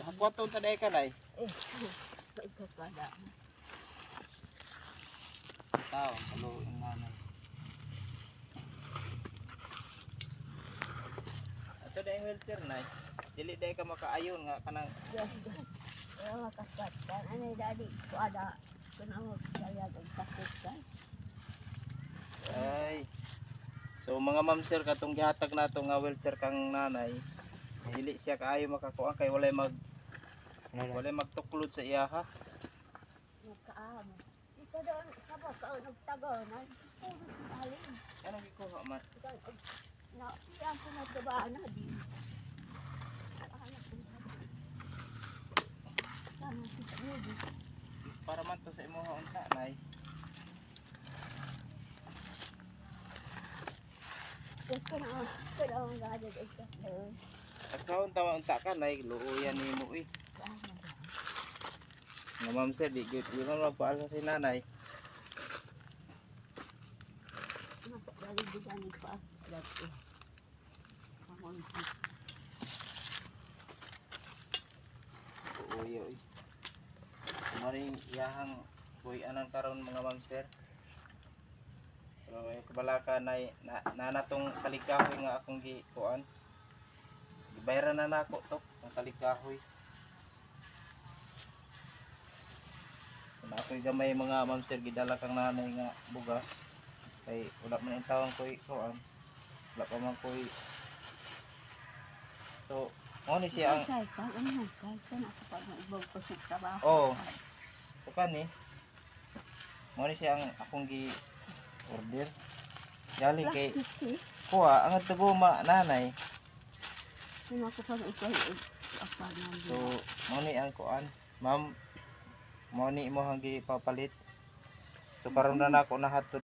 Hakwaton ta dai kanay. Eh, ito kada. Tao, yung nanay. Ato dai yung wheelchair nay. Dili dai ka makaayon nga kanang. Wala makakat kan. Ano yung daddy ko ada. Kung ako kaya takot ay. So mga ma'am sir katong gihatag nato nga wheelchair kang nanay. Dili siya kaayo makakuha kay walay mag walay magtuklod sa iya ha. Nagkaamo. Ito doon, sabot ka nagtagaw na. Puro talim. Anong gikuha man? Ikaw, na, yan ko na di. Ko na. Rudy. Para man to sa imuha unta nay. Gusto na, ito daw ang gadget. Ito. Asahon tama unta ka nay luuyan nimo eh. Sana. Nga ma'am sir di gyud yun ang magpaal sa si nanay. Nasa dalibigan ni pa. Dati. Kamon. Uy uy. Maring iyahang boy anang karon mga ma'am sir. May kabalaka na, na, na natong kalikahoy nga akong gi kuan. Gibayaran na nako to ang kalikahoy. Na ako'y gamay mga ma'am sir gidala kang nanay nga bugas. Kay wala man ang tawang ko'y kuan. Wala pa man ko'y So, mo ni siya ang ka, ano, kahit ka na ako pa ng ibang ko sa trabaho. Oo. Bukan eh. Mo ni siya ang akong gi order. Galing kay eh. kuha ang tuguma nanay. Kung ako pa ng ikaw, apa na So mo ni ang kuan. Ma'am mo ni mo hang gipapalit. So karon na nako nahatod